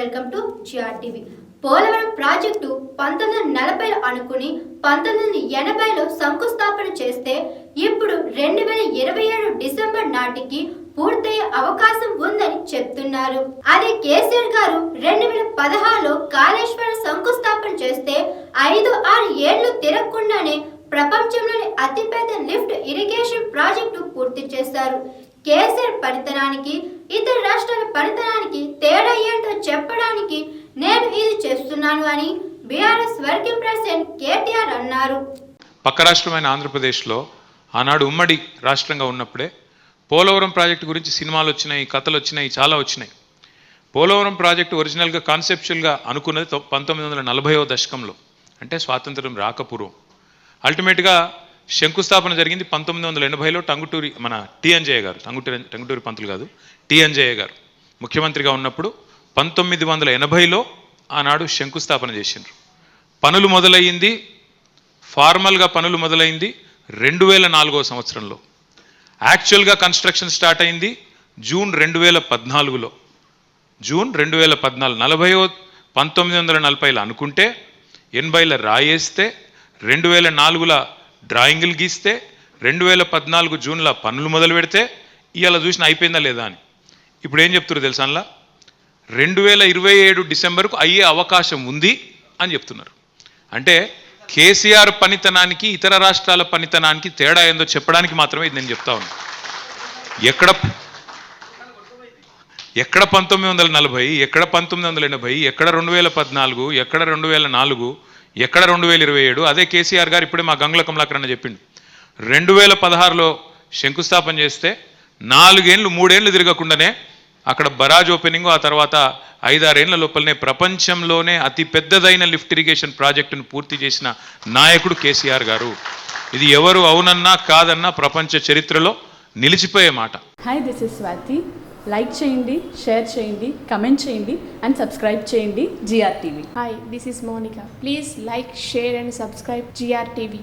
Welcome to GRTV Polavaram project పంతొమ్మిది వందల నలభైలో అనుకుని పంతొమ్మిది వందల ఎనభైలో శంకుస్థాపన చేస్తే ఇప్పుడు రెండు వేల ఇరవై ఏడు డిసెంబర్ నాటికి పూర్తయ్యే అవకాశం ఉందని చెప్తున్నారు. అదే కేసీఆర్ గారు రెండు వేల పదహారులో కాళేశ్వరం శంకుస్థాపన చేస్తే ఐదు ఆరు ఏళ్ళు తిరగకుండానే ప్రపంచంలోని అతిపెద్ద లిఫ్ట్ ఇరిగేషన్ ప్రాజెక్టు పూర్తి చేశారు. కేసీఆర్ పనితనానికి ఇతర రాష్ట్రాల పనితనానికి చెప్పడానికి నేను ఇది చేస్తున్నాను అని బీఆర్ఎస్ వర్కింగ్ ప్రెసిడెంట్ కేటీఆర్ అన్నారు. పక్క రాష్ట్రమైన ఆంధ్రప్రదేశ్లో ఆనాడు ఉమ్మడి రాష్ట్రంగా ఉన్నప్పుడే పోలవరం ప్రాజెక్టు గురించి సినిమాలు వచ్చినాయి కథలు వచ్చినాయి చాలా వచ్చినాయి. పోలవరం ప్రాజెక్టు ఒరిజినల్గా కాన్సెప్చువల్గా అనుకున్నది పంతొమ్మిది వందల నలభైవ దశకంలో. అంటే స్వాతంత్రం రాకపూర్వం. అల్టిమేట్గా శంకుస్థాపన జరిగింది పంతొమ్మిది వందల ఎనభైలో టంగుటూరి మన టి గారు టంగుటూరి టంగుటూరి పంతులు కాదు టి గారు. ముఖ్యమంత్రిగా ఉన్నప్పుడు పంతొమ్మిది వందల ఎనభైలో ఆనాడు శంకుస్థాపన చేసిండ్రు. పనులు మొదలయ్యింది ఫార్మల్గా పనులు మొదలైంది రెండు వేల నాలుగో సంవత్సరంలో. యాక్చువల్గా కన్స్ట్రక్షన్ స్టార్ట్ అయింది జూన్ రెండు వేల పద్నాలుగులో. జూన్ రెండు వేల పద్నాలుగు నలభైవ పంతొమ్మిది వందల నలభైలో అనుకుంటే ఎనభైల రాయేస్తే రెండు వేల నాలుగుల డ్రాయింగులు గీస్తే రెండు వేల పద్నాలుగు జూన్లో పనులు మొదలు పెడితే ఇవాళ చూసిన అయిపోయిందా లేదా అని. ఇప్పుడు ఏం చెప్తున్నారు తెలుసా రెండు వేల ఇరవై ఏడు డిసెంబర్కు అయ్యే అవకాశం ఉంది అని చెప్తున్నారు. అంటే కేసీఆర్ పనితనానికి ఇతర రాష్ట్రాల పనితనానికి తేడా ఏందో చెప్పడానికి మాత్రమే ఇది నేను చెప్తా ఉన్నాను ఎక్కడ ఎక్కడ పంతొమ్మిది వందల నలభై ఎక్కడ పంతొమ్మిది వందల ఎనభై ఎక్కడ రెండు వేల పద్నాలుగు ఎక్కడ రెండు వేల నాలుగు ఎక్కడ రెండు వేల ఇరవై ఏడు అదే కేసీఆర్ గారు ఇప్పుడే మా గంగుల కమలాకరణ చెప్పిండు. రెండు వేల పదహారులో శంకుస్థాపన చేస్తే నాలుగేండ్లు మూడేండ్లు తిరగకుండానే అక్కడ బరాజ్ ఓపెనింగ్ ఆ తర్వాత ఐదారేండ్ల లోపలనే ప్రపంచంలోనే అతి పెద్దదైన లిఫ్ట్ ఇరిగేషన్ ప్రాజెక్టును పూర్తి చేసిన నాయకుడు కేసీఆర్ గారు ఇది ఎవరు అవునన్నా కాదన్నా ప్రపంచ చరిత్రలో నిలిచిపోయే మాట hi this is Swathi like చేయండి షేర్ చేయండి కమెంట్ చేయండి అండ్ సబ్స్క్రైబ్ చేయండి GR TV Hi, this is Monica. Please like, share, and subscribe GRTV.